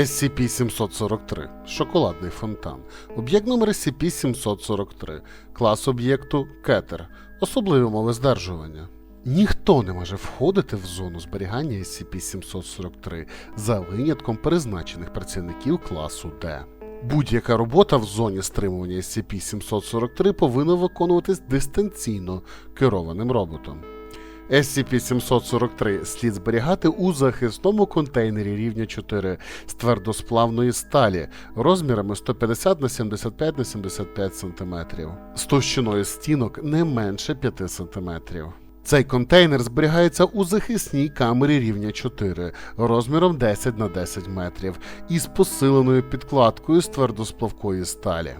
SCP-743 Шоколадний фонтан. Об'єкт номер SCP-743. Клас об'єкту Кетер. Особливі умови здержування. Ніхто не може входити в зону зберігання SCP-743 за винятком призначених працівників класу Д. Будь-яка робота в зоні стримування SCP-743 повинна виконуватись дистанційно керованим роботом. SCP-743 слід зберігати у захисному контейнері рівня 4 з твердосплавної сталі розмірами 150 на 75 на 75 см, з товщиною стінок не менше 5 см. Цей контейнер зберігається у захисній камері рівня 4 розміром 10 на 10 метрів із посиленою підкладкою з твердосплавкої сталі.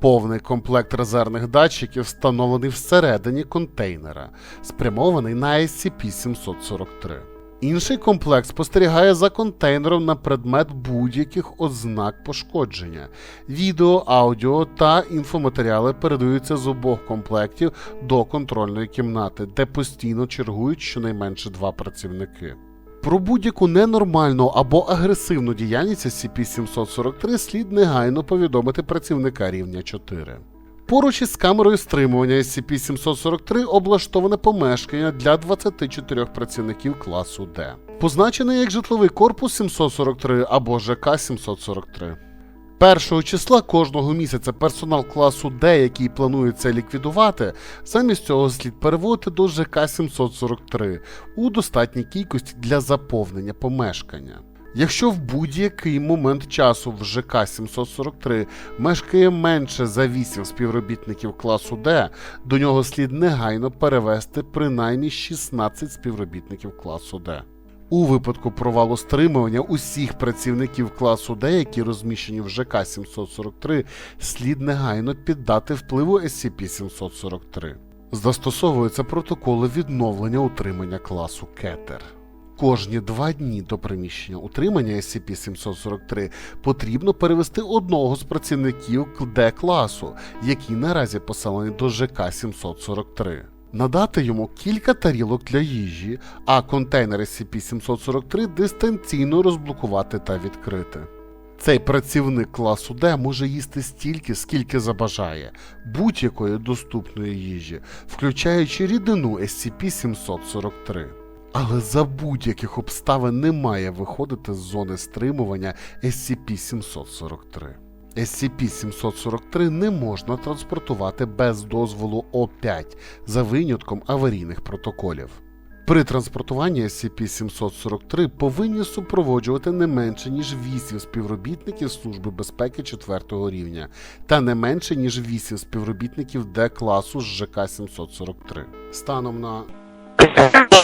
Повний комплект резервних датчиків встановлений всередині контейнера, спрямований на SCP-743. Інший комплект спостерігає за контейнером на предмет будь-яких ознак пошкодження. Відео, аудіо та інфоматеріали передаються з обох комплектів до контрольної кімнати, де постійно чергують щонайменше два працівники. Про будь-яку ненормальну або агресивну діяльність SCP-743 слід негайно повідомити працівника рівня 4. Поруч із камерою стримування SCP-743 облаштоване помешкання для 24 працівників класу D, позначене як житловий корпус 743 або ЖК 743. Першого числа кожного місяця персонал класу D, який планується ліквідувати, замість цього слід переводити до ЖК 743 у достатній кількості для заповнення помешкання. Якщо в будь-який момент часу в ЖК 743 мешкає менше за 8 співробітників класу Д, до нього слід негайно перевести принаймні 16 співробітників класу Д. У випадку провалу стримування усіх працівників класу Д, які розміщені в ЖК 743, слід негайно піддати впливу SCP-743. Застосовуються протоколи відновлення утримання класу Кетер. Кожні два дні до приміщення утримання SCP-743 потрібно перевести одного з працівників Д-класу, який наразі поселений до ЖК 743. Надати йому кілька тарілок для їжі, а контейнер SCP-743 дистанційно розблокувати та відкрити. Цей працівник класу Д може їсти стільки, скільки забажає, будь-якої доступної їжі, включаючи рідину SCP-743. Але за будь-яких обставин не має виходити з зони стримування SCP-743. SCP-743 не можна транспортувати без дозволу О5 за винятком аварійних протоколів. При транспортуванні SCP-743 повинні супроводжувати не менше ніж 8 співробітників Служби безпеки 4 рівня та не менше ніж 8 співробітників Д-класу з ЖК 743. Станом на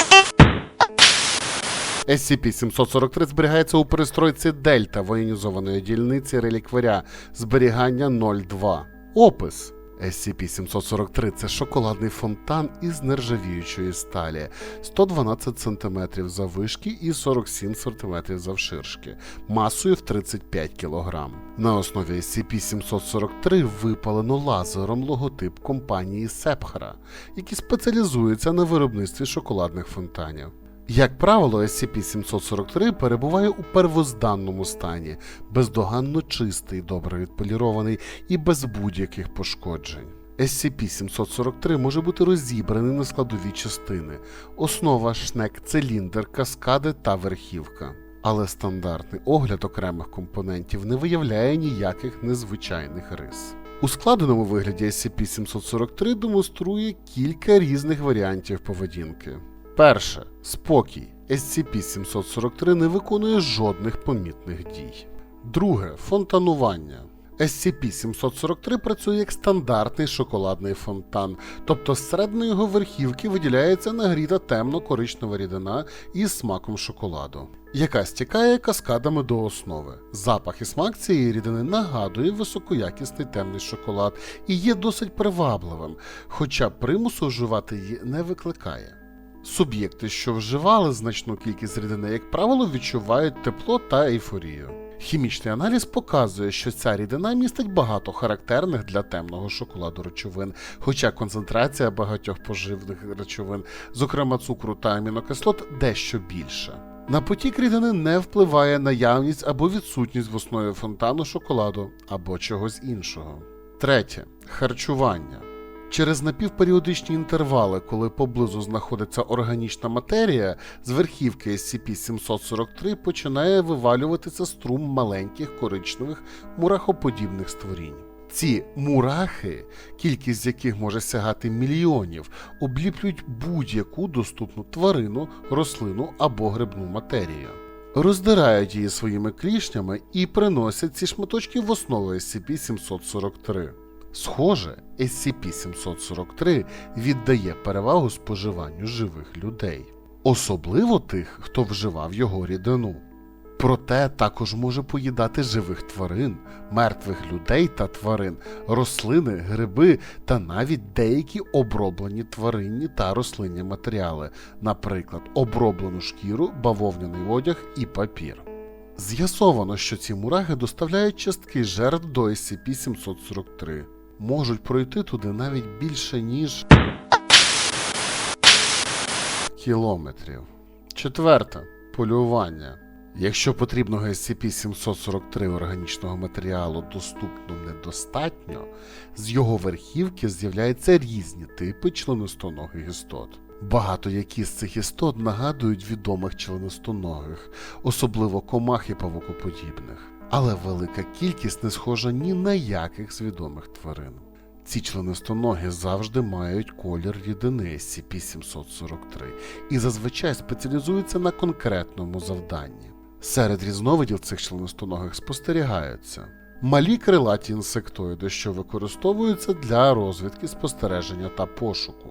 SCP-743 зберігається у перестройці Дельта воєнізованої дільниці релікваря зберігання 02. Опис SCP-743 це шоколадний фонтан із нержавіючої сталі 112 см заввишки і 47 см завширшки, масою в 35 кг. На основі SCP-743 випалено лазером логотип компанії Сепхара, які спеціалізуються на виробництві шоколадних фонтанів. Як правило, SCP-743 перебуває у первозданному стані, бездоганно чистий, добре відполірований і без будь-яких пошкоджень. SCP-743 може бути розібраний на складові частини, основа, шнек, циліндр, каскади та верхівка. Але стандартний огляд окремих компонентів не виявляє ніяких незвичайних рис. У складеному вигляді SCP-743 демонструє кілька різних варіантів поведінки. Перше спокій. SCP-743 не виконує жодних помітних дій. Друге фонтанування. SCP-743 працює як стандартний шоколадний фонтан, тобто з його верхівки виділяється нагріта темно-коричнева рідина із смаком шоколаду, яка стікає каскадами до основи. Запах і смак цієї рідини нагадує високоякісний темний шоколад і є досить привабливим, хоча примусу вживати її не викликає. Суб'єкти, що вживали значну кількість рідини, як правило, відчувають тепло та ейфорію. Хімічний аналіз показує, що ця рідина містить багато характерних для темного шоколаду речовин, хоча концентрація багатьох поживних речовин, зокрема цукру та амінокислот, дещо більша. На потік рідини не впливає наявність або відсутність в основі фонтану шоколаду або чогось іншого. Третє харчування. Через напівперіодичні інтервали, коли поблизу знаходиться органічна матерія, з верхівки SCP-743 починає вивалюватися струм маленьких коричневих мурахоподібних створінь. Ці мурахи, кількість яких може сягати мільйонів, обліплюють будь-яку доступну тварину, рослину або грибну матерію. Роздирають її своїми клішнями і приносять ці шматочки в основу SCP-743. Схоже, SCP-743 віддає перевагу споживанню живих людей, особливо тих, хто вживав його рідину. Проте також може поїдати живих тварин, мертвих людей та тварин, рослини, гриби та навіть деякі оброблені тваринні та рослинні матеріали, наприклад, оброблену шкіру, бавовняний одяг і папір. З'ясовано, що ці мурахи доставляють частки жертв до SCP-743. Можуть пройти туди навіть більше, ніж кілометрів. Четверте полювання. Якщо потрібного SCP-743 органічного матеріалу доступно недостатньо, з його верхівки з'являються різні типи членистоногих істот. Багато які з цих істот нагадують відомих членистоногих, особливо комах і павукоподібних. Але велика кількість не схожа ні на яких з відомих тварин. Ці членистоноги завжди мають колір рідини SCP-743 і зазвичай спеціалізуються на конкретному завданні. Серед різновидів цих членистоногих спостерігаються малі крилаті інсектоїди, що використовуються для розвідки, спостереження та пошуку.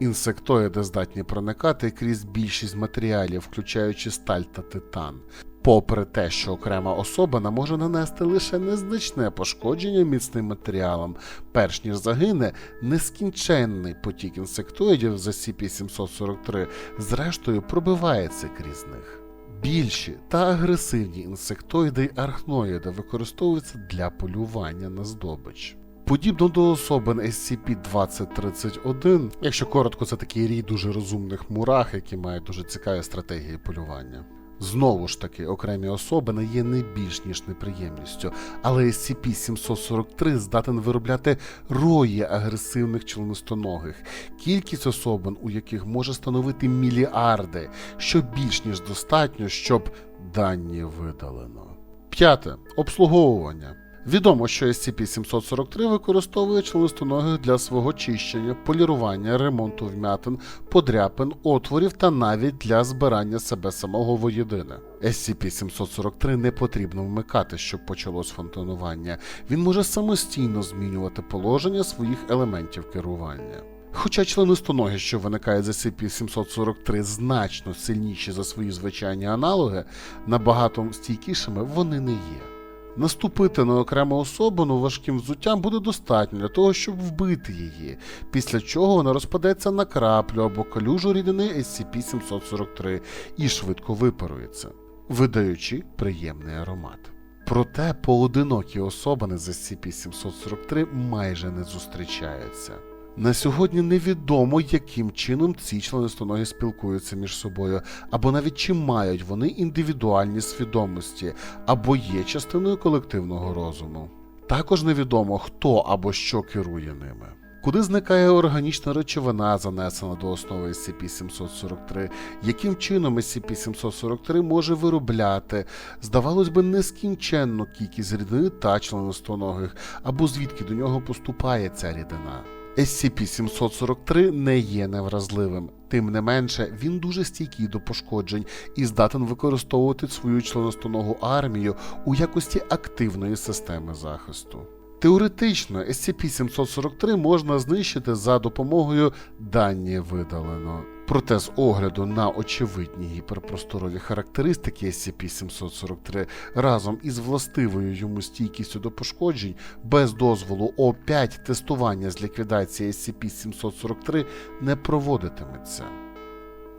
Інсектоїди здатні проникати крізь більшість матеріалів, включаючи сталь та титан, попри те, що окрема особина може нанести лише незначне пошкодження міцним матеріалам, перш ніж загине нескінченний потік інсектоїдів за SCP-743, зрештою пробивається крізь них. Більші та агресивні інсектоїди й архноїди використовуються для полювання на здобич. Подібно до особин SCP-2031, якщо коротко, це такий рій дуже розумних мурах, які мають дуже цікаві стратегії полювання. Знову ж таки, окремі особини є не більш ніж неприємністю, але SCP-743 здатен виробляти рої агресивних членистоногих, кількість особин, у яких може становити мільярди, що більш ніж достатньо, щоб дані видалено. П'яте обслуговування. Відомо, що SCP-743 використовує членистоногих для свого чищення, полірування, ремонту вмятин, подряпин, отворів та навіть для збирання себе самого воєдине. SCP-743 не потрібно вмикати, щоб почалось фонтанування. Він може самостійно змінювати положення своїх елементів керування. Хоча членистоногі, що виникають з SCP-743, значно сильніші за свої звичайні аналоги, набагато стійкішими вони не є. Наступити на окрему особину важким взуттям буде достатньо для того, щоб вбити її, після чого вона розпадеться на краплю або калюжу рідини SCP-743 і швидко випарується, видаючи приємний аромат. Проте поодинокі особини з SCP-743 майже не зустрічаються. На сьогодні невідомо, яким чином ці членистоногі спілкуються між собою, або навіть чи мають вони індивідуальні свідомості, або є частиною колективного розуму. Також невідомо, хто або що керує ними. Куди зникає органічна речовина, занесена до основи SCP-743, яким чином SCP-743 може виробляти, здавалось би, нескінченну кількість рідини та членистоногих, або звідки до нього поступає ця рідина. SCP-743 не є невразливим, тим не менше, він дуже стійкий до пошкоджень і здатен використовувати свою членостоногу армію у якості активної системи захисту. Теоретично, SCP-743 можна знищити за допомогою дані видалено. Проте з огляду на очевидні гіперпросторові характеристики SCP-743 разом із властивою йому стійкістю до пошкоджень, без дозволу О5 тестування з ліквідації SCP-743 не проводитиметься.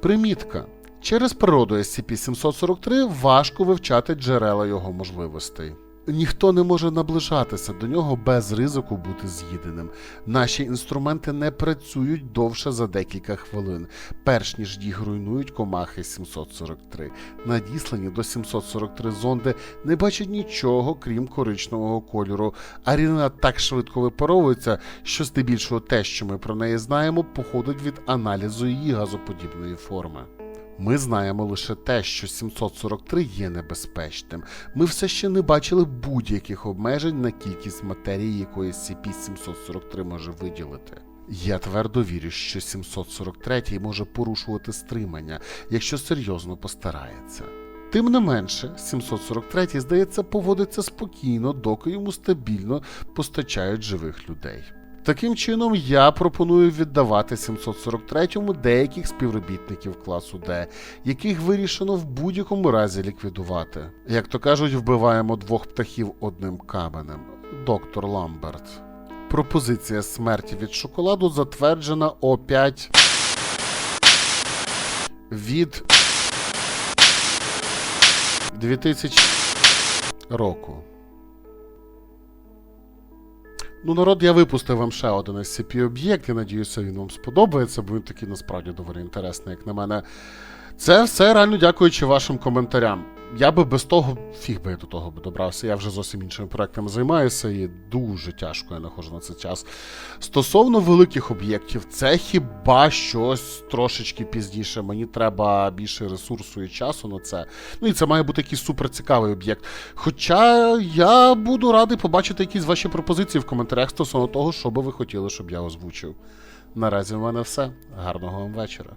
Примітка. Через природу SCP-743 важко вивчати джерела його можливостей. Ніхто не може наближатися до нього без ризику бути з'їденим. Наші інструменти не працюють довше за декілька хвилин, перш ніж їх руйнують комахи 743. Надіслані до 743 зонди не бачать нічого, крім коричневого кольору. А рідина так швидко випаровується, що здебільшого те, що ми про неї знаємо, походить від аналізу її газоподібної форми. Ми знаємо лише те, що 743 є небезпечним. Ми все ще не бачили будь-яких обмежень на кількість матерії, якої SCP-743 може виділити. Я твердо вірю, що 743 може порушувати стримання, якщо серйозно постарається. Тим не менше, 743 здається поводиться спокійно, доки йому стабільно постачають живих людей. Таким чином, я пропоную віддавати 743-му деяких співробітників класу Д, яких вирішено в будь-якому разі ліквідувати. Як то кажуть, вбиваємо двох птахів одним каменем. Доктор Ламберт. Пропозиція смерті від шоколаду затверджена о 5 від 2000 року. Ну, народ, я випустив вам ще один SCP-об'єкт. Я надіюся, він вам сподобається, бо він такий насправді доволі інтересний, як на мене. Це все реально дякуючи вашим коментарям. Я би без того фіг би я до того би добрався. Я вже зовсім іншими проектами займаюся, і дуже тяжко я знаходжу на це час. Стосовно великих об'єктів, це хіба щось трошечки пізніше. Мені треба більше ресурсу і часу на це. Ну і це має бути якийсь суперцікавий об'єкт. Хоча я буду радий побачити якісь ваші пропозиції в коментарях стосовно того, що би ви хотіли, щоб я озвучив. Наразі в мене все. Гарного вам вечора.